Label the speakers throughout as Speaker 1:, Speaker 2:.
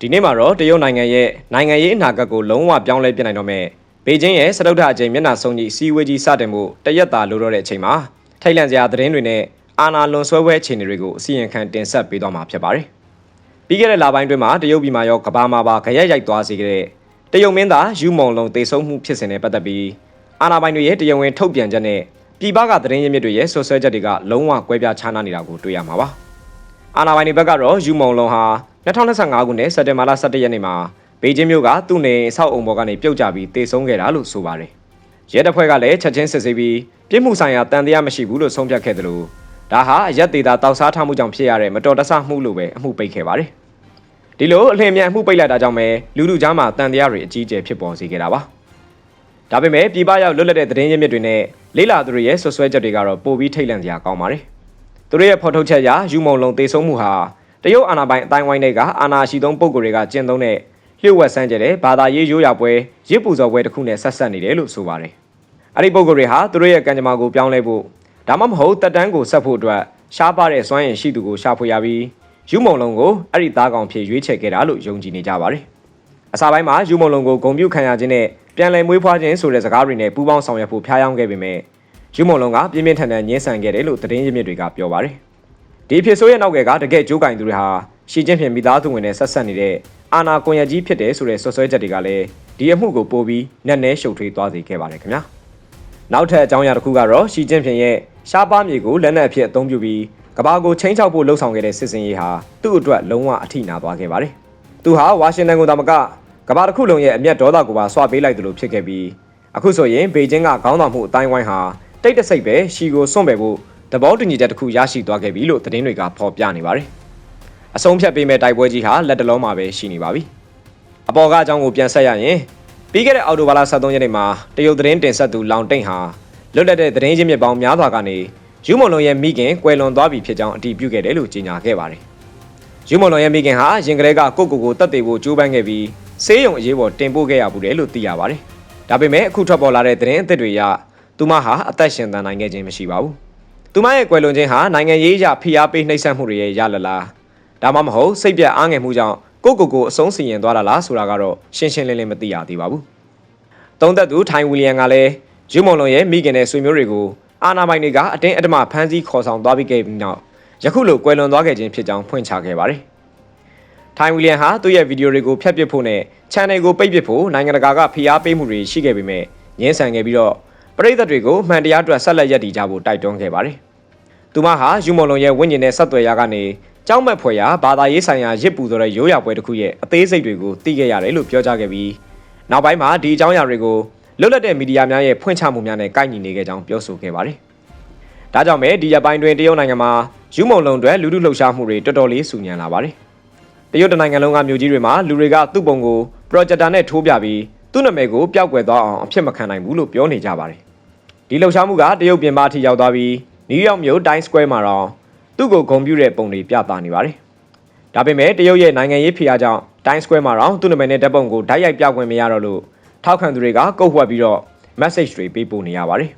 Speaker 1: ဒီနေ့မှာတော့တရုတ်နိုင်ငံရဲ့နိုင်ငံရေးအနာဂတ်ကိုလုံးဝပြောင်းလဲပြစ်နိုင်တော့မယ်ဘေကျင်းရဲ့စတုတ္ထအကြိမ်မျက်နှာစုံကြီးစီဝေးကြီးစတင်မှုတရက်တာလိုတော့တဲ့အချိန်မှာထိုက်လန့်စရာသတင်းတွေနဲ့အာဏာလွန်ဆွဲပွဲအခြေအနေတွေကိုအစီရင်ခံတင်ဆက်ပေးသွားမှာဖြစ်ပါတယ်ပြီးခဲ့တဲ့လပိုင်းတွင်းမှာတရုတ်ပြည်မှာရောကမ္ဘာမှာပါကြရက်ရိုက်သွားစေခဲ့တဲ့တရုတ်မင်းသားယူမုံလုံးတေဆုံးမှုဖြစ်စဉ်နဲ့ပတ်သက်ပြီးအာဏာပိုင်တွေရဲ့တရားဝင်ထုတ်ပြန်ချက်နဲ့ပြည်ပကသတင်းရင်းမြစ်တွေရဲ့ဆွဆွဲချက်တွေကလုံးဝကွဲပြားခြားနားနေတာကိုတွေ့ရမှာပါအာဏာပိုင်တွေဘက်ကတော့ယူမုံလုံးဟာ 2025ခုနှစ်စက်တင်ဘာလ17ရက်နေ့မှာဘေကျင်းမြို့ကသူ့နေအဆောက်အုံပေါ်ကနေပြုတ်ကျပြီးတေဆုံးခဲ့တာလို့ဆိုပါတယ်ရဲတပ်ဖွဲ့ကလည်းချက်ချင်းစစ်ဆေးပြီးပြစ်မှုဆိုင်ရာတန်တရားမရှိဘူးလို့ဆုံးဖြတ်ခဲ့တယ်လို့ဒါဟာအရက်သေးတာတောက်စားထားမှုကြောင့်ဖြစ်ရတဲ့မတော်တဆမှုလို့ပဲအမှုပိတ်ခဲ့ပါတယ်ဒီလိုအလင်းမြန်အမှုပိတ်လိုက်တာကြောင့်ပဲလူလူကြားမှာတန်တရားတွေအကြီးအကျယ်ဖြစ်ပေါ်စေခဲ့တာပါဒါပေမဲ့ပြည်ပရောက်လွတ်လပ်တဲ့သတင်းရင်းမြစ်တွေနဲ့လေးလာသူတွေရဲ့ဆွဆွဲချက်တွေကတော့ပိုပြီးထိတ်လန့်စရာကောင်းပါတယ်သူတို့ရဲ့ဖော်ထုတ်ချက်အရယူမုံလုံးတေဆုံးမှုဟာ တရုတ်အာဏာပိုင်အတိုင်းဝိုင်းတွေကအာဏာရှိသုံးပုံကိုယ်တွေကကျင့်သုံးတဲ့လျှို့ဝှက်ဆန်းကျတဲ့ဘာသာရေးရိုးရာပွဲရစ်ပူဇော်ပွဲတစ်ခုနဲ့ဆက်ဆက်နေတယ်လို့ဆိုပါတယ်။အဲ့ဒီပုံကိုယ်တွေဟာသူတို့ရဲ့ကံကြမ္မာကိုပြောင်းလဲဖို့ဒါမှမဟုတ်တက်တန်းကိုဆက်ဖို့အတွက်ရှားပါတဲ့စွမ်းရည်ရှိသူကိုရှာဖွေရပြီးယူမုံလုံးကိုအဲ့ဒီသားကောင်ဖြစ်ရွေးချယ်ခဲ့တာလို့ယုံကြည်နေကြပါတယ်။အစာပိုင်းမှာယူမုံလုံးကိုဂုံပြုခံရခြင်းနဲ့ပြန်လည်မွေးဖွားခြင်းဆိုတဲ့စကားတွေနဲ့ပူးပေါင်းဆောင်ရွက်ဖို့ဖျားယောင်းခဲ့ပေမဲ့ယူမုံလုံးကပြင်းပြင်းထန်ထန်ညှင်းဆန်ခဲ့တယ်လို့သတင်းရင်းမြစ်တွေကပြောပါတယ်။ ဒီဖြစ်ဆိုးရဲ့နောက်ကတကယ်ကြိုးကင်သူတွေဟာရှီကျင်းဖြင့်မိသားစုဝင်နဲ့ဆက်ဆက်နေတဲ့အာနာကွန်ရက်ကြီးဖြစ်တယ်ဆိုတဲ့ဆွဆွဲချက်တွေကလည်းဒီအမှုကိုပိုပြီးနက်နဲရှုပ်ထွေးသွားစေခဲ့ပါတယ်ခင်ဗျာနောက်ထပ်အကြောင်းအရာတစ်ခုကတော့ရှီကျင်းဖြင့်ရဲ့ရှားပါးမြေကိုလက်နက်အဖြစ်အသုံးပြုပြီးကဘာကိုချင်းချောက်ဖို့လှုံ့ဆော်ခဲ့တဲ့စစ်စင်ရေးဟာသူ့အတွက်လုံးဝအထိနာသွားခဲ့ပါတယ်သူဟာဝါရှင်တန်ကိုသာမကကဘာတစ်ခုလုံးရဲ့အမျက်ဒေါသကိုပါဆွပေးလိုက်တယ်လို့ဖြစ်ခဲ့ပြီးအခုဆိုရင်ဘေကျင်းကခေါင်းဆောင်မှုအတိုင်းဝိုင်းဟာတိတ်တဆိတ်ပဲရှီကိုစွန့်ပယ်ဖို့ သဘောတူညီချက်တစ်ခုရရှိသွားခဲ့ပြီလို့သတင်းတွေကဖော်ပြနေပါတယ်အဆုံးဖြတ်ပေးမဲ့တိုက်ပွဲကြီးဟာလက်တလုံးမှာပဲရှိနေပါပြီ။အပေါ်ကအကြောင်းကိုပြန်ဆက်ရရင်ပြီးခဲ့တဲ့အော်တိုဘာလ23ရက်နေ့မှာတရုတ်သတင်းတင်ဆက်သူလောင်တိန်ဟာလွတ်လပ်တဲ့သတင်းရင်းမြစ်ပေါင်းများစွာကနေယူမွန်လွန်ရဲ့မိခင်ကွယ်လွန်သွားပြီဖြစ်ကြောင်းအတည်ပြုခဲ့တယ်လို့ကြေညာခဲ့ပါတယ်။ယူမွန်လွန်ရဲ့မိခင်ဟာရင်ကလေးကကိုကိုကိုတတ်သေးဖို့ကြိုးပမ်းခဲ့ပြီးဆေးရုံအရေးပေါ်တင်ပို့ခဲ့ရဘူးတယ်လို့သိရပါတယ်။ဒါပေမဲ့အခုထွက်ပေါ်လာတဲ့သတင်းအသစ်တွေအရသူမဟာအသက်ရှင်သန်နိုင်ခဲ့ခြင်းမရှိပါဘူး။ သူမရဲ့ကွယ်လွန်ခြင်းဟာနိုင်ငံရေးအရဖိအားပေးနှိပ်စက်မှုတွေရဲ့ရလလားဒါမှမဟုတ်စိတ်ပြတ်အားငယ်မှုကြောင့်ကိုကိုကိုအဆုံးစီရင်သွားတာလားဆိုတာကတော့ရှင်းရှင်းလင်းလင်းမသိရသေးပါဘူး။သုံးသက်သူထိုင်ဝီလီယံကလည်းယူမွန်လွန်ရဲ့မိခင်တဲ့ဆွေမျိုးတွေကိုအာနာပိုင်တွေကအတင်းအဓမ္မဖမ်းဆီးခေါ်ဆောင်သွားပြီးခဲ့ပြီးနောက်ယခုလိုကွယ်လွန်သွားခဲ့ခြင်းဖြစ်ကြောင်းဖွင့်ချခဲ့ပါတယ်။ထိုင်ဝီလီယံဟာသူ့ရဲ့ဗီဒီယိုတွေကိုဖျက်ပစ်ဖို့နဲ့ channel ကိုပိတ်ပစ်ဖို့နိုင်ငံတကာကဖိအားပေးမှုတွေရှိခဲ့ပေမဲ့ငင်းဆန်ခဲ့ပြီးတော့ ပရိသတ်တွေကိုမှန်တရားအတွက်ဆက်လက်ရည်တည်ကြဖို့တိုက်တွန်းခဲ့ပါတယ်။သူမဟာယူမွန်လွန်ရဲ့ဝိညာဉ်နဲ့ဆက်သွယ်ရာကနေကြောက်မက်ဖွယ်ရာဘာသာရေးဆိုင်ရာရစ်ပူဆိုတဲ့ရိုးရာပွဲတစ်ခုရဲ့အသေးစိတ်တွေကိုသိခဲ့ရတယ်လို့ပြောကြားခဲ့ပြီးနောက်ပိုင်းမှာဒီအကြောင်းအရာတွေကိုလွတ်လပ်တဲ့မီဒီယာများရဲ့ဖွင့်ချမှုများနဲ့ကိုက်ညီနေခဲ့ကြောင်းပြောဆိုခဲ့ပါတယ်။ဒါကြောင့်ပဲဒီရက်ပိုင်းတွင်တရုတ်နိုင်ငံမှာယူမုံလုံးတွေလူထုလှုပ်ရှားမှုတွေတော်တော်လေးဆူညံလာပါတယ်။တရုတ်နိုင်ငံလုံးကမြို့ကြီးတွေမှာလူတွေကသူ့ပုံကိုပရိုဂျက်တာနဲ့ထိုးပြပြီးသူ့နာမည်ကိုပျောက်ကွယ်သွားအောင်အဖြစ်မခံနိုင်ဘူးလို့ပြောနေကြပါတယ်။ ဒီလှုပ်ရှားမှုကတရုတ်ပြည်မအထိရောက်သွားပြီးနယူးယောက်မြို့တိုင်းစကွဲမှာတော့သူ့ကိုဂုံပြူတဲ့ပုံတွေပြသနေပါတယ်။ဒါပေမဲ့တရုတ်ရဲ့နိုင်ငံရေးဖိအားကြောင့် Times Square မှာတော့သူ့နာမည်နဲ့တပ်ပုံကိုဓာတ်ရိုက်ပြခွင့်မရတော့လို့ထောက်ခံသူတွေကကုတ်ဝှက်ပြီးတော့ message တွေပေးပို့နေရပါတယ်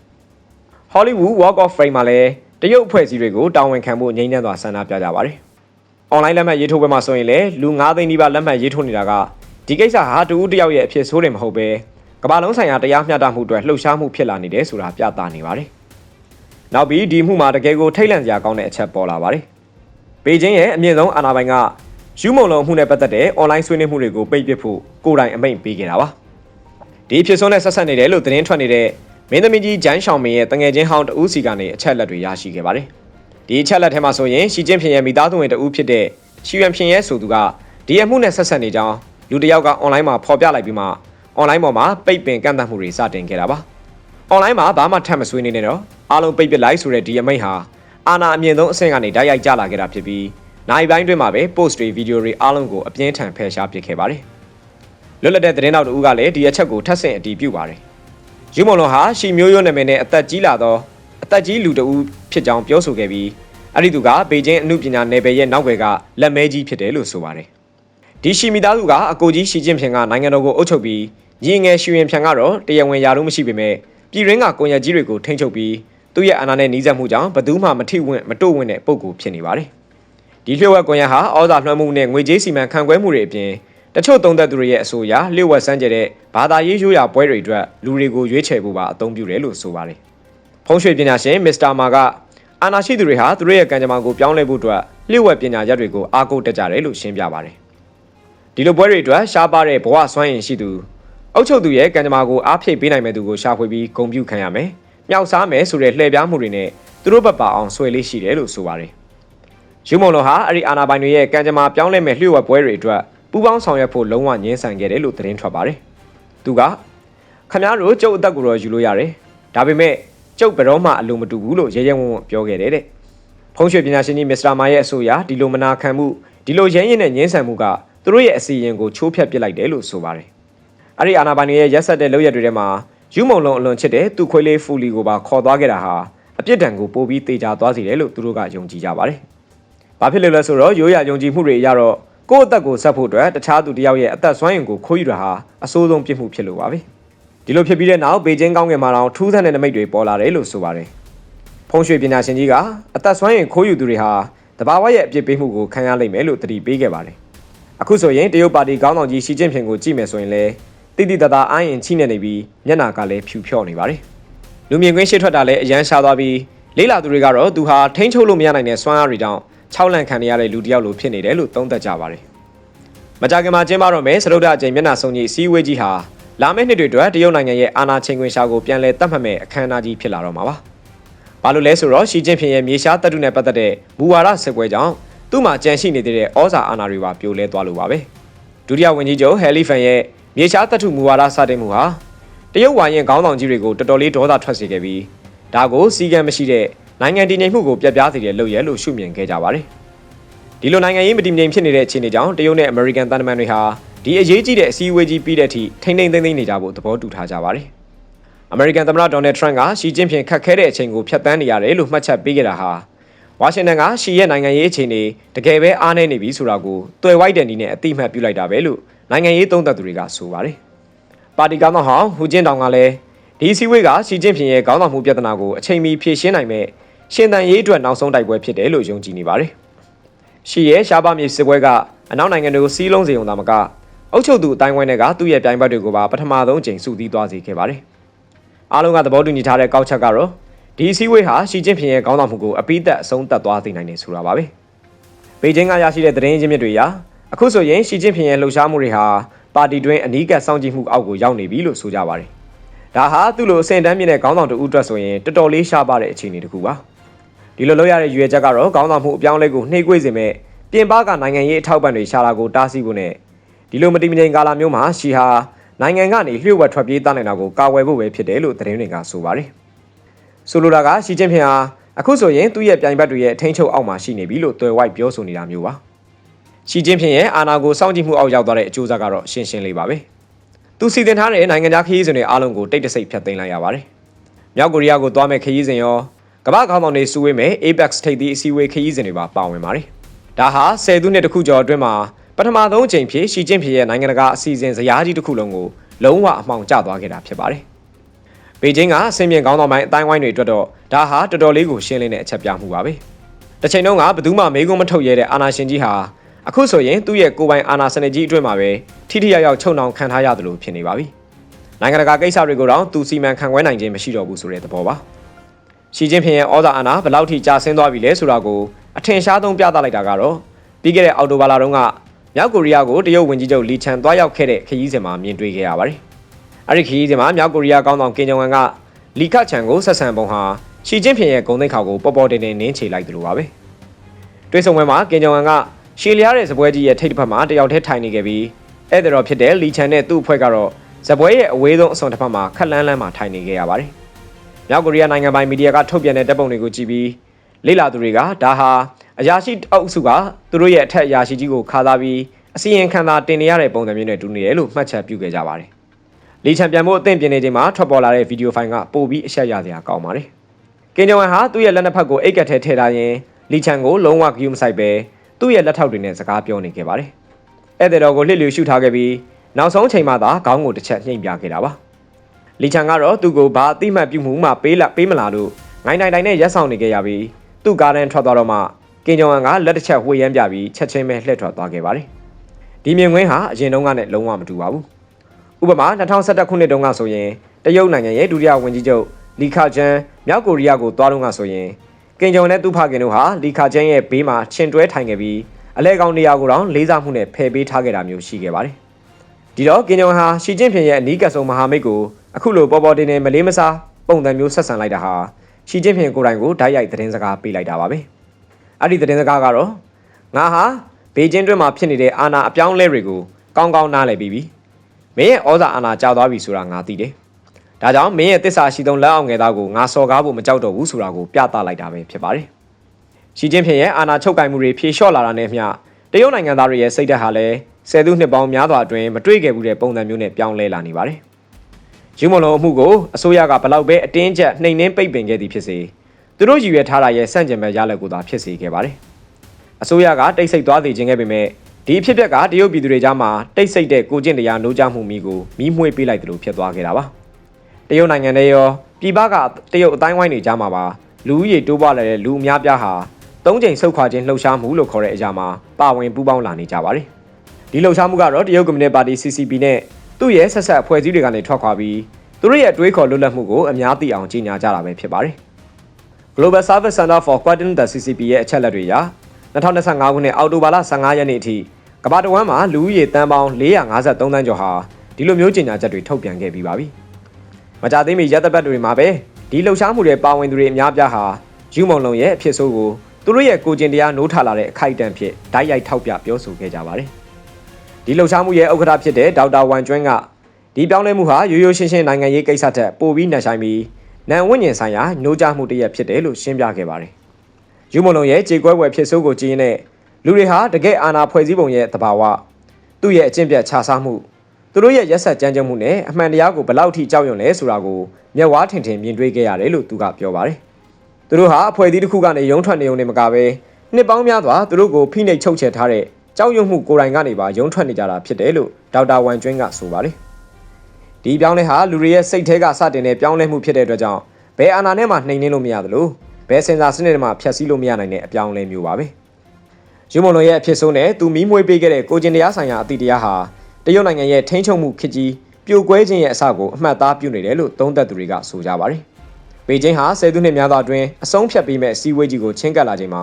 Speaker 1: ။ Hollywood Walk of Fame မှာလည်းတရုတ်အဖွဲ့အစည်းတွေကိုတာဝန်ခံဖို့ငြိမ်းချမ်းစွာဆန္ဒပြကြပါတယ်။ online လက်မှတ်ရေးထိုးပွဲမှာဆိုရင်လည်းလူ9သိန်းနီးပါးလက်မှတ်ရေးထိုးနေတာကဒီကိစ္စဟာတူဦးတယောက်ရဲ့အဖြစ်ဆိုးတယ်မဟုတ်ပဲ ကမ္ဘာလုံးဆိုင်ရာတရားမျှတမှုအတွက်လှုပ်ရှားမှုဖြစ်လာနေတယ်ဆိုတာပြသနေပါတယ်။နောက်ပြီးဒီမှုမှာတကယ်ကိုထိတ်လန့်စရာကောင်းတဲ့အချက်ပေါ်လာပါတယ်။ပေကျင်းရဲ့အမြင့်ဆုံးအာဏာပိုင်ကယူမုံလုံးမှုနဲ့ပတ်သက်တဲ့ online ဆွေးနွေးမှုတွေကိုပိတ်ပစ်ဖို့ကိုယ်တိုင်အမိန့်ပေးခဲ့တာပါ။ဒီဖြစ်ဆုံးနဲ့ဆက်ဆက်နေတယ်လို့သတင်းထွက်နေတဲ့မင်းသမီးကြီးဂျန်ရှောင်မင်းရဲ့တငယ်ချင်းဟောင်းတဦးစီကနေအချက်လက်တွေရရှိခဲ့ပါတယ်။ဒီအချက်လက်ထဲမှာဆိုရင်ရှီကျင်းဖင်ရဲ့မိသားစုဝင်တဦးဖြစ်တဲ့ရှီယွမ်ဖင်ရဲ့ဆိုသူကဒီအမှုနဲ့ဆက်ဆက်နေကြောင်းလူတစ်ယောက်က online မှာဖော်ပြလိုက်ပြီးမှ online ပေါ်မှာပိတ်ပင်ကန့်သတ်မှုတွေစတင်ခဲ့တာပါ။ online မှာဘာမှထပ်မဆွေးနွေးနေတော့အားလုံးပိတ်ပစ်လိုက်ဆိုတဲ့ဒီအမိန့်ဟာအာဏာအမြင့်ဆုံးအဆင့်ကနေဓာတ်ရိုက်ကြလာခဲ့တာဖြစ်ပြီးနိုင်ပိုင်းတွင်မှာပဲ post တွေ video တွေအားလုံးကိုအပြင်းထန်ဖယ်ရှားပစ်ခဲ့ပါတယ်။လွတ်လပ်တဲ့သတင်းတောက်တူကလည်းဒီအချက်ကိုထပ်ဆင့်အတည်ပြုပါတယ်။ယူမွန်လွန်ဟာရှီမျိုးရိုးနာမည်နဲ့အသက်ကြီးလာသောအသက်ကြီးလူတဦးဖြစ်ကြောင်းပြောဆိုခဲ့ပြီးအဲ့ဒီသူကဘေကျင်းအမှုပညာနယ်ပယ်ရဲ့နောက်ွယ်ကလက်မဲကြီးဖြစ်တယ်လို့ဆိုပါတယ်။ဒီရှီမီသားစုကအကိုကြီးရှီကျင့်ဖင်ကနိုင်ငံတော်ကိုအုပ်ချုပ်ပြီး ညီငယ်ရှီရင်ဖန်ကတော့တရားဝင်ရာထူးမရှိပေမဲ့ပြည်ရင်းကကွန်ရက်ကြီးတွေကိုထိန်းချုပ်ပြီးသူ့ရဲ့အာဏာနဲ့နှီးစပ်မှုကြောင့်ဘသူမှမထိဝင့်မတို့ဝင့်တဲ့ပုံကူဖြစ်နေပါတယ်။ဒီလျှို့ဝှက်ကွန်ရက်ဟာဩဇာလွှမ်းမှုနဲ့ငွေကြေးစီမံခန့်ခွဲမှုတွေအပြင်တချို့သုံးသက်သူတွေရဲ့အဆိုအရလျှို့ဝှက်စမ်းကြတဲ့ဘာသာရေးရိုးရာပွဲတွေအတွက်လူတွေကိုရွေးချယ်ဖို့ပါအသုံးပြုတယ်လို့ဆိုပါတယ်။ဖုံးရွှေပညာရှင်မစ္စတာမာကအာနာရှိသူတွေဟာသူတို့ရဲ့ကံကြမ္မာကိုပြောင်းလဲဖို့အတွက်လျှို့ဝှက်ပညာရပ်တွေကိုအားကိုးတက်ကြတယ်လို့ရှင်းပြပါတယ်။ဒီလိုပွဲတွေအတွက်ရှားပါတဲ့ဘဝစွမ်းရည်ရှိသူ အုပ်ချုပ်သူရဲ့ကံကြမ္မာကိုအားဖြည့်ပေးနိုင်မဲ့သူကိုရှာဖွေပြီးဂုဏ်ပြုခံရမယ်။မြောက်စားမယ်ဆိုတဲ့လှည့်ပြားမှုတွေနဲ့သူတို့ဘက်ပါအောင်ဆွဲလေးရှိတယ်လို့ဆိုပါတယ်။ယူမုံလုံးဟာအဲ့ဒီအာနာပိုင်တွေရဲ့ကံကြမ္မာပြောင်းလဲမဲ့လျှို့ဝှက်ပွဲတွေအတွက်ပူးပေါင်းဆောင်ရွက်ဖို့လုံးဝငြင်းဆန်ခဲ့တယ်လို့သတင်းထွက်ပါတယ်။သူကခမားတို့ကျုပ်အသက်ကိုတော့ယူလို့ရတယ်။ဒါပေမဲ့ကျုပ်ဘယ်တော့မှအလိုမတူဘူးလို့ရဲရဲဝံ့ဝံ့ပြောခဲ့တယ်တဲ့။ဖုံးရွှေပညာရှင်ကြီးမစ္စတာမာရဲ့အဆိုအရဒီလိုမနာခံမှုဒီလိုရဲရင်နဲ့ငြင်းဆန်မှုကသူတို့ရဲ့အစီရင်ကိုချိုးဖျက်ပစ်လိုက်တယ်လို့ဆိုပါတယ်။ အဲ့ဒီအာနာပိုင်တွေရဲ့ရက်ဆက်တဲ့လုပ်ရက်တွေထဲမှာယူမုံလုံးအလွန်ချစ်တဲ့သူခွေးလေးဖူလီကိုပါခေါ်သွားခဲ့တာဟာအပြစ်ဒဏ်ကိုပိုပြီးတေချာသွားစေတယ်လို့သူတို့ကယုံကြည်ကြပါတယ်။ဘာဖြစ်လို့လဲဆိုတော့ရိုးရာယုံကြည်မှုတွေအရတော့ကိုယ့်အသက်ကိုဆက်ဖို့အတွက်တခြားသူတစ်ယောက်ရဲ့အသက်ဆွမ်းရင်ကိုခိုးယူတာဟာအဆိုးဆုံးပြစ်မှုဖြစ်လို့ပါပဲဒီလိုဖြစ်ပြီးတဲ့နောက်ဘေကျင်းကောင်းငယ်မှာတော့ထူးဆန်းတဲ့နမိတ်တွေပေါ်လာတယ်လို့ဆိုပါတယ်ဖုံးရွှေပညာရှင်ကြီးကအသက်ဆွမ်းရင်ခိုးယူသူတွေဟာတဘာဝရဲ့အပြစ်ပေးမှုကိုခံရလိမ့်မယ်လို့တတိပေးခဲ့ပါတယ်အခုဆိုရင်တရုတ်ပါတီခေါင်းဆောင်ကြီးရှီကျင့်ဖျင်ကိုကြည့်မယ်ဆိုရင်လည်း တိတိတသားအားရင်ချိနေနေပြီးမျက်နာကလည်းဖြူဖြော့နေပါတယ်လူမြင်ကွင်းရှေ့ထွက်တာလည်းအရန်ရှားသွားပြီးလေးလာသူတွေကတော့သူဟာထိန်းချုပ်လို့မရနိုင်တဲ့စွမ်းအားတွေကြောင့်၆လန့်ခံရတဲ့လူတစ်ယောက်လိုဖြစ်နေတယ်လို့သုံးသပ်ကြပါတယ်မကြခင်မှာကျင်းပတော့မယ်စရုဒ္ဒအကြိမ်မျက်နှာစုံကြီးစီးဝေးကြီးဟာလာမယ့်နှစ်တွေအတွက်တရုတ်နိုင်ငံရဲ့အာဏာချိန်ခွင်ရှာကိုပြန်လည်တတ်မှတ်မဲ့အခမ်းအနားကြီးဖြစ်လာတော့မှာပါ။ဘာလို့လဲဆိုတော့ရှီကျင်းဖင်ရဲ့မြေရှားတပ်တုနဲ့ပတ်သက်တဲ့မူဝါဒစစ်ပွဲကြောင့်သူ့မှာကြံရှိနေသေးတဲ့ဩဇာအာဏာတွေပါပြိုလဲသွားလို့ပါပဲ။ဒုတိယဝန်ကြီးချုပ်ဟယ်လီဖန်ရဲ့ မြေရှားတပ်တုမူဝါဒစတင်မှုဟာတရုတ်ဝါရင်ခေါင်းဆောင်ကြီးတွေကိုတော်တော်လေးဒေါသထွက်စေခဲ့ပြီးဒါကိုစီကံမရှိတဲ့နိုင်ငံတည်ငြိမ်မှုကိုပြတ်ပြားစေတဲ့လုပ်ရဲလို့ရှုမြင်ခဲ့ကြပါတယ်။ဒီလိုနိုင်ငံရေးမတည်မငြိမ်ဖြစ်နေတဲ့အခြေအနေကြောင့်တရုတ်နဲ့အမေရိကန်တန်တမန်တွေဟာဒီအရေးကြီးတဲ့အစည်းအဝေးကြီးပြီးတဲ့အထိထိမ့်ထိမ့်သိမ့်သိမ့်နေကြဖို့သဘောတူထားကြပါတယ်။အမေရိကန်သမ္မတဒေါ်နယ်ထရန့်ကရှီကျင်းဖျင်ခတ်ခဲတဲ့အချိန်ကိုဖျက်ဆီးနေရတယ်လို့မှတ်ချက်ပေးခဲ့တာဟာဝါရှင်တန်ကရှီရဲ့နိုင်ငံရေးအခြေအနေတကယ်ပဲအားနည်းနေပြီဆိုတာကိုတွေ့ဝိုက်တဲ့နည်းနဲ့အတိအမှတ်ပြုလိုက်တာပဲလို့ နိုင်ငံရေးသုံးသပ်သူတွေကဆိုပါတယ်။ပါတီကောင်းဆောင်ဟောင်းဟူကျင်းတောင်ကလည်းဒီအစည်းအဝေးကရှီကျင်းဖျင်ရဲ့ခေါင်းဆောင်မှုပြဿနာကိုအချိန်မီဖြေရှင်းနိုင်မဲ့ရှင်တန်ရေးအတွက်နောက်ဆုံးတိုက်ပွဲဖြစ်တယ်လို့ယုံကြည်နေပါတယ်။ရှီရဲ့ရှားပါမြေစစ်ပွဲကအနောက်နိုင်ငံတွေကိုစီးလုံးစေုံသာမကအုပ်ချုပ်သူအတိုင်းဝိုင်းတွေကသူ့ရဲ့ပြိုင်ဘက်တွေကိုပါပထမဆုံးအကြိမ်စုသီးသွားစေခဲ့ပါတယ်။အားလုံးကသဘောတူညီထားတဲ့ကောက်ချက်ကတော့ဒီအစည်းအဝေးဟာရှီကျင်းဖင်ရဲ့ခေါင်းဆောင်မှုကိုအပိသက်အဆုံးသတ်သွားစေနိုင်တယ်ဆိုတာပါပဲ။ဘေကျင်းကရရှိတဲ့သတင်းရင်းမြစ်တွေအရ အခုဆိုရင်ရှီကျင်းဖင်ရဲ့လှုပ်ရှားမှုတွေဟာပါတီတွင်းအနီးကပ်စောင့်ကြည့်မှုအောက်ကိုရောက်နေပြီလို့ဆိုကြပါတယ်။ဒါဟာသူ့လိုအဆင့်တန်းမြင့်တဲ့ခေါင်းဆောင်တဦးအတွက်ဆိုရင်တော်တော်လေးရှားပါတဲ့အခြေအနေတစ်ခုပါ။ဒီလိုလုပ်ရတဲ့ရွေချက်ကတော့ကောင်းဆောင်မှုအပြောင်းလဲကိုနှိမ့်ကွေ့စေမဲ့ပြင်ပကနိုင်ငံရေးအထောက်ပံ့တွေရှာတာကိုတားဆီးဖို့နဲ့ဒီလိုမတိမငြိမ်ကာလမျိုးမှာရှီဟာနိုင်ငံကနေလျှို့ဝှက်ထွက်ပြေးတတ်နိုင်တာကိုကာကွယ်ဖို့ပဲဖြစ်တယ်လို့သတင်းတွေကဆိုပါတယ်။ဆိုလိုတာကရှီကျင်းဖင်ဟာအခုဆိုရင်သူ့ရဲ့ပြိုင်ဘက်တွေရဲ့ထိန်းချုပ်အောက်မှာရှိနေပြီလို့တွယ်ဝိုက်ပြောဆိုနေတာမျိုးပါ။ ရှီကျင်းဖင်ရဲ့အာဏာကိုစောင့်ကြည့်မှုအောက်ရောက်သွားတဲ့အကျိုးဆက်ကတော့ရှင်းရှင်းလေးပါပဲ။သူစီစဉ်ထားတဲ့နိုင်ငံခြားခရီးစဉ်တွေအားလုံးကိုတိတ်တဆိတ်ဖျက်သိမ်းလိုက်ရပါတယ်။မြောက်ကိုရီးယားကိုသွားမဲ့ခရီးစဉ်ရောကမ္ဘာခေါင်းဆောင်တွေစုဝေးမဲ့ Apex ထိပ်သီးအစည်းအဝေးခရီးစဉ်တွေပါပါဝင်ပါတယ်။ဒါဟာဆယ်စုနှစ်တခုကျော်အတွင်းမှာပထမဆုံးအကြိမ်ဖြစ်ရှီကျင်းဖြစ်ရဲ့နိုင်ငံတကာအစီအစဉ်ဇယားကြီးတစ်ခုလုံးကိုလုံးဝအမှောင်ကျသွားခဲ့တာဖြစ်ပါတယ်။ဘေကျင်းကအဆင့်မြင့်ခေါင်းဆောင်ပိုင်းအတိုင်းဝိုင်းတွေအတွက်တော့ဒါဟာတော်တော်လေးကိုရှင်းလင်းတဲ့အချက်ပြမှုပါပဲ။တစ်ချိန်လုံးကဘယ်သူမှမေးခွန်းမထုတ်ရတဲ့အာနာရှင်ကြီးဟာ အခုဆိုရင်သူ့ရဲ့ကိုယ်ပိုင်အာဏာစနစ်ကြီးအတွင်းမှာပဲထိထိရောက်ရောက်ချုပ်နှောင်ခံထားရတယ်လို့ဖြစ်နေပါပြီ။နိုင်ငံတကာကိစ္စတွေကိုတော့သူစီမံခန့်ခွဲနိုင်ခြင်းမရှိတော့ဘူးဆိုတဲ့သဘောပါ။ရှီကျင်းဖင်ရဲ့ဩဇာအာဏာဘယ်လောက်ထိကျဆင်းသွားပြီလဲဆိုတာကိုအထင်ရှားဆုံးပြသလိုက်တာကတော့ပြီးခဲ့တဲ့အောက်တိုဘာလတုန်းကမြောက်ကိုရီးယားကိုတရုတ်ဝန်ကြီးချုပ်လီချန်သွားရောက်ခဲ့တဲ့ခရီးစဉ်မှာမြင်တွေ့ခဲ့ရပါတယ်။အဲ့ဒီခရီးစဉ်မှာမြောက်ကိုရီးယားကောင်းဆောင်ကင်ဂျုံဝမ်ကလီခချန်ကိုဆက်ဆံပုံဟာရှီကျင်းဖင်ရဲ့ဂုံသိက္ခာကိုပေါ်ပေါ်တင်တင်နင်းချေလိုက်တယ်လို့ပါပဲ။တွေ့ဆုံပွဲမှာကင်ဂျုံဝမ်က ရှီလျားတဲ့ဇပွဲကြီးရဲ့ထိပ်တစ်ဖက်မှာတယောက်တည်းထိုင်နေခဲ့ပြီးဧည့်သည်တော်ဖြစ်တဲ့လီချန်နဲ့သူ့အဖွဲ့ကတော့ဇပွဲရဲ့အဝေးဆုံးအစွန်တစ်ဖက်မှာခက်လန်းလန်းမှာထိုင်နေခဲ့ရပါတယ်။မြောက်ကိုရီးယားနိုင်ငံပိုင်မီဒီယာကထုတ်ပြန်တဲ့တပ်ပုံတွေကိုကြည့်ပြီးလေ့လာသူတွေကဒါဟာအရာရှိအုပ်စုကသူတို့ရဲ့အထက်အရာရှိကြီးကိုခါသားပြီးအစီရင်ခံသာတင်နေရတဲ့ပုံစံမျိုးနဲ့တူနေတယ်လို့မှတ်ချက်ပြုခဲ့ကြပါတယ်။လီချန်ပြန်ဖို့အသင့်ပြင်နေချိန်မှာထွက်ပေါ်လာတဲ့ဗီဒီယိုဖိုင်ကပိုပြီးအဆက်ရစရာကောင်းပါတယ်။ကင်ဂျဝမ်ဟာသူ့ရဲ့လက်နှစ်ဖက်ကိုအိတ်ကက်ထဲထည့်ထားရင်လီချန်ကိုလုံးဝဂယုမဆိုင်ပဲ သူ့ရဲ့လက်ထောက်တွေနဲ့စကားပြောနေခဲ့ပါတယ်။ဧည့်သည်တော်ကိုလှစ်လျူရှုထားခဲ့ပြီးနောက်ဆုံးချိန်မှသာခေါင်းကိုတစ်ချက်နှိမ်ပြခဲ့တာပါ။လီချန်ကတော့သူ့ကိုဘာအတိမတ်ပြုမှုမှပေးလာပေးမလာလို့ငိုင်းတိုင်းတိုင်းနဲ့ရက်ဆောင်နေခဲ့ရပြီးသူ့ကားတန်းထွက်သွားတော့မှကင်ဂျုံအန်ကလက်တစ်ချက်ဝှေ့ရမ်းပြပြီးချက်ချင်းပဲလှည့်ထွက်သွားခဲ့ပါတယ်ဒီမြင်ကွင်းဟာအရင်တုန်းကနဲ့လုံးဝမတူပါဘူးဥပမာ2011ခုနှစ်တုန်းကဆိုရင်တရုတ်နိုင်ငံရဲ့ဒုတိယဝန်ကြီးချုပ်လီခါဂျန်မြောက်ကိုရီးယားကိုသွားတော့ကဆိုရင် ကင်ဂျုံနဲ့သူ့ဖခင်တို့ဟာလီခါဂျန်ရဲ့ဘေးမှာခြင်တွဲထိုင်ခဲ့ပြီးအလဲကောင်နေရာကိုတော့လေးစားမှုနဲ့ဖယ်ပေးထားခဲ့တာမျိုးရှိခဲ့ပါတယ်ဒီတော့ကင်ဂျုံဟာရှီကျင့်ဖင်ရဲ့အနီးကပ်ဆုံးမဟာမိတ်ကိုအခုလိုပေါ်ပေါ်တင်တင်မလေးမစားပုံစံမျိုးဆက်ဆံလိုက်တာဟာရှီကျင့်ဖင်ကိုယ်တိုင်ကိုဓာတ်ရိုက်သတင်းစကားပေးလိုက်တာပါပဲအဲ့ဒီသတင်းစကားကတော့ငါဟာဘေကျင်းတွင်းမှာဖြစ်နေတဲ့အာဏာအပြောင်းအလဲတွေကိုကောင်းကောင်းနားလည်ပြီးပြီမင်းရဲ့ဩဇာအာဏာကျသွားပြီဆိုတာငါသိတယ် ဒါကြောင့်မင်းရဲ့တစ္ဆာရှိသောလက်အောင်ငယ်သားကိုငါစော်ကားဖို့မကြောက်တော့ဘူးဆိုတာကိုပြသလိုက်တာပဲဖြစ်ပါတယ်ရှီကျင်းဖင်ရဲ့အာဏာချုပ်ကင်မှုတွေဖြေလျှော့လာတာနဲ့မျှတရုတ်နိုင်ငံသားတွေရဲ့စိတ်ဓာတ်ဟာလည်းဆယ်စုနှစ်ပေါင်းများစွာအတွင်းမတွေ့ခဲ့ဘူးတဲ့ပုံစံမျိုးနဲ့ပြောင်းလဲလာနေပါတယ်ယူမလုံးအမှုကိုအစိုးရကဘလောက်ပဲအတင်းကျပ်နှိမ်နှင်းပိတ်ပင်ခဲ့သည်ဖြစ်စေသူတို့ရည်ရွယ်ထားတာရဲ့စန့်ကျင်ဘက်ရလဒ်ကိုသာဖြစ်စေခဲ့ပါတယ်အစိုးရကတိတ်ဆိတ်သွားစေခြင်းခဲ့ပေမဲ့ဒီအဖြစ်အပျက်ကတရုတ်ပြည်သူတွေကြားမှာတိတ်ဆိတ်တဲ့ကိုကျင့်တရားနှိုးကြမှုမိကိုမိမှွေးပေးလိုက်တယ်လို့ဖြစ်သွားခဲ့တာပါ တရုတ်နိုင်ငံရဲ့ရောပြည်ပကတရုတ်အတိုင်းဝိုင်းတွေကြားမှာပါလူဦးရေတိုးပွားလာတဲ့လူအများပြားဟာသုံးချိန်ဆုတ်ခွာခြင်းလှုပ်ရှားမှုလို့ခေါ်တဲ့အရာမှာပါဝင်ပူးပေါင်းလာနေကြပါတယ်ဒီလှုပ်ရှားမှုကတော့တရုတ်ကွန်မြူနတီပါတီ CCP နဲ့သူ့ရဲ့ဆက်ဆက်အဖွဲ့အစည်းတွေကနေထွက်ခွာပြီးသူတို့ရဲ့အတွေးခေါ်လွတ်လပ်မှုကိုအများသိအောင်ကြီးညာကြတာပဲဖြစ်ပါတယ် Global Service Center for Coordinating the CCP ရဲ့အချက်လက်တွေအရ2025ခုနှစ်အောက်တိုဘာလ15ရက်နေ့အထိကမ္ဘာတစ်ဝန်းမှာလူဦးရေတန်းပေါင်း453တန်းကျော်ဟာဒီလိုမျိုးကြီးညာချက်တွေထုတ်ပြန်ခဲ့ပြီးပါပြီ။ မကြသေးမီရက်သက်ပတ်တွေမှာပဲဒီလှုပ်ရှားမှုတွေပါဝင်သူတွေအများပြားဟာယူမုံလုံရဲ့အဖြစ်ဆိုးကိုသူတို့ရဲ့ကိုကျင်တရားနိုးထလာတဲ့အခိုက်အတန့်ဖြစ်ဓာတ်ရိုက်ထောက်ပြပြောဆိုခဲ့ကြပါတယ်။ဒီလှုပ်ရှားမှုရဲ့ဥက္ကဋ္ဌဖြစ်တဲ့ဒေါက်တာဝမ်ကျွန်းကဒီပြောင်းလဲမှုဟာရိုးရိုးရှင်းရှင်းနိုင်ငံရေးကိစ္စထက်ပိုပြီးနှံဆိုင်ပြီးနန်ဝိညာဉ်ဆိုင်ရာနှိုးကြမှုတစ်ရက်ဖြစ်တယ်လို့ရှင်းပြခဲ့ပါတယ်။ယူမုံလုံရဲ့ကြေကွဲဝယ်ဖြစ်ဆိုးကိုကြည့်ရင်လူတွေဟာတကယ်အာဏာဖွဲ့စည်းပုံရဲ့သဘာဝသူ့ရဲ့အကျင့်ပြတ်ခြားစားမှု သူတို့ရဲ့ရက်ဆက်ကြမ်းကြုတ်မှုနဲ့အမှန်တရားကိုဘယ်လောက်ထိကြောက်ရွံ့လဲဆိုတာကိုမျက်ဝါးထင်ထင်မြင်တွေ့ခဲ့ရတယ်လို့သူကပြောပါတယ်။သူတို့ဟာအဖွဲ့အစည်းတစ်ခုကနေရုံးထွက်နေုံနဲ့မကဘဲနှစ်ပေါင်းများစွာသူတို့ကိုဖိနှိပ်ချုပ်ချယ်ထားတဲ့ကြောက်ရွံ့မှုကိုယ်တိုင်ကနေပါရုံးထွက်နေကြတာဖြစ်တယ်လို့ဒေါက်တာဝမ်ကျွင်းကဆိုပါတယ်။ဒီပြောင်းလဲဟာလူတွေရဲ့စိတ်ထဲကစတင်တဲ့ပြောင်းလဲမှုဖြစ်တဲ့အတွက်ကြောင့်ဘယ်အာဏာနဲ့မှနှိမ်နင်းလို့မရသလိုဘယ်စင်စာစနစ်နဲ့မှဖျက်ဆီးလို့မရနိုင်တဲ့အပြောင်းလဲမျိုးပါပဲ။ယူမွန်လွန်ရဲ့အဖြစ်ဆုံးနဲ့သူမီးမွေးပေးခဲ့တဲ့ကိုကျင်တရားဆိုင်ရာအသည့်တရားဟာ တရုတ်နိုင်ငံရဲ့ထိန်းချုပ်မှုခစ်ကြီးပြိုကွဲခြင်းရဲ့အစကိုအမှတ်သားပြုနေတယ်လို့သုံးသပ်သူတွေကဆိုကြပါတယ်။ပေကျင်းဟာဆယ်စုနှစ်များစွာအတွင်းအဆုံးဖြတ်ပေးမဲ့စီဝေးကြီးကိုချင်းကပ်လာချိန်မှာ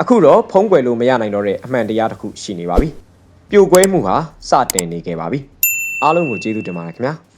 Speaker 1: အခုတော့ဖုံးကွယ်လို့မရနိုင်တော့တဲ့အမှန်တရားတစ်ခုရှိနေပါပြီ။ပြိုကွဲမှုဟာစတင်နေခဲ့ပါပြီ။အားလုံးကိုကျေးဇူးတင်ပါတယ်ခင်ဗျာ။